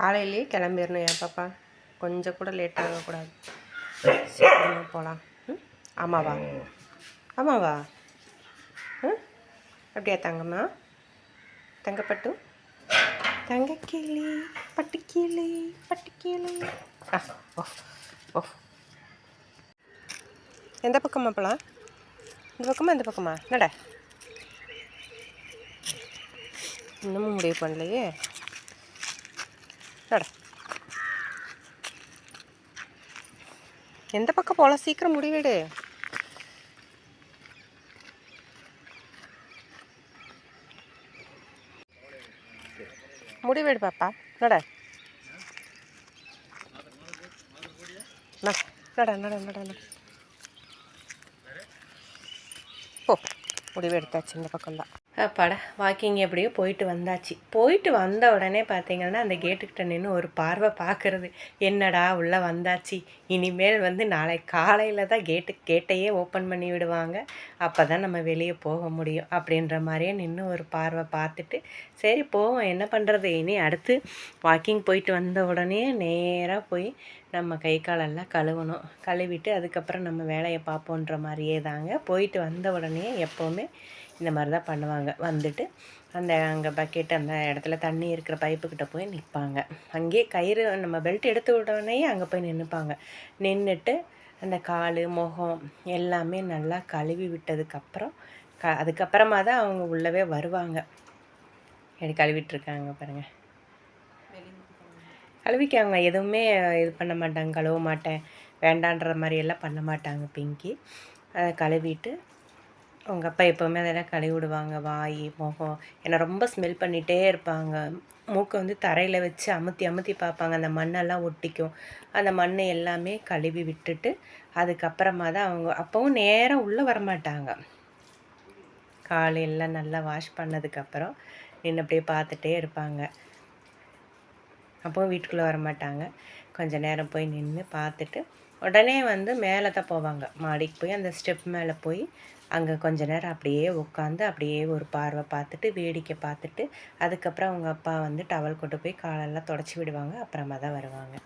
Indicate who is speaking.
Speaker 1: காலையிலேயே கிளம்பிடணும் ஏன் பாப்பா. கொஞ்சம் கூட லேட் ஆகக்கூடாது. சீக்கிரமாக போகலாம் ம்? ஆமாவா? ஆமாவா? ம்? அப்படியா தங்கம்மா? தங்கப்பட்டு? தங்கக்கிளி பட்டுக்கிளி பட்டுக்கிளி ஆ ஓ ஓ. எந்த பக்கமா போகலாம் இந்த பக்கமா இந்த பக்கமா? நட இன்னமும் முடிவு பண்ணலையே. எந்த பக்கம் போகலாம் சீக்கிரம் முடிவெடு. முடிவெடு பாப்பா. நட. நட நட நட நட நட. போ. முடிவு எடுத்தாச்சு இந்த பக்கம்தான். அப்பாடா வாக்கிங் எப்படியோ போயிட்டு வந்தாச்சு. போயிட்டு வந்த உடனே பார்த்தீங்கன்னா அந்த கேட்டுக்கிட்ட நின்று ஒரு பார்வை பார்க்கறது என்னடா உள்ளே வந்தாச்சு. இனிமேல் வந்து நாளை காலையில் தான் கேட்டு கேட்டையே ஓப்பன் பண்ணி விடுவாங்க. அப்போ தான் நம்ம வெளியே போக முடியும். அப்படின்ற மாதிரியே நின்று ஒரு பார்வை பார்த்துட்டு சரி போவோம். என்ன பண்ணுறது இனி அடுத்து வாக்கிங் போயிட்டு வந்த உடனே நேராக போய் நம்ம கை காலெல்லாம் கழுவணும். கழுவிட்டு அதுக்கப்புறம் நம்ம வேலையை பார்ப்போன்ற மாதிரியே தாங்க. போயிட்டு வந்த உடனே எப்போவுமே இந்த மாதிரி தான் பண்ணுவாங்க. வந்துட்டு அந்த அங்கே பக்கெட் அந்த இடத்துல தண்ணி இருக்கிற பைப்புக்கிட்ட போய் நிற்பாங்க அங்கேயே கயிறு நம்ம பெல்ட் எடுத்து விட்டோடனே அங்கே போய் நின்றுப்பாங்க நின்றுட்டு அந்த கால் முகம் எல்லாமே நல்லா கழுவி விட்டதுக்கப்புறம் க அதுக்கப்புறமா தான் அவங்க உள்ளவே வருவாங்க. எனக்கு கழுவிட்டுருக்காங்க பாருங்கள் கழுவிக்காங்க. எதுவுமே இது பண்ண மாட்டாங்க. கழுவ மாட்டேன். வேண்டான்ற மாதிரி எல்லாம் பண்ண மாட்டாங்க பிங்கி. அதை கழுவிட்டு அவங்க அப்பா எப்போவுமே அதெல்லாம் கழுவி விடுவாங்க வாய் முகம். என்னை ரொம்ப ஸ்மெல் பண்ணிகிட்டே இருப்பாங்க. மூக்கை வந்து தரையில் வச்சு அமுத்தி அமுத்தி பார்ப்பாங்க. அந்த மண்ணெல்லாம் ஒட்டிக்கும். அந்த மண்ணை எல்லாமே கழுவி விட்டுட்டு அதுக்கப்புறமா தான் அவங்க அப்போவும் நேராக உள்ளே வரமாட்டாங்க. காலையெல்லாம் நல்லா வாஷ் பண்ணதுக்கப்புறம் நின்று அப்படியே பார்த்துட்டே இருப்பாங்க. அப்போவும் வீட்டுக்குள்ளே வரமாட்டாங்க. கொஞ்சம் நேரம் போய் நின்று பார்த்துட்டு உடனே வந்து மேலே தான் போவாங்க. மாடிக்கு போய் அந்த ஸ்டெப் மேலே போய் அங்கே கொஞ்ச நேரம் அப்படியே உட்காந்து அப்படியே ஒரு பார்வை பார்த்துட்டு வேடிக்கை பார்த்துட்டு அதுக்கப்புறம் அவங்க அப்பா வந்து டவல் கொண்டு போய் காலெல்லாம் தொடச்சி விடுவாங்க. அப்புறமா தான் வருவாங்க.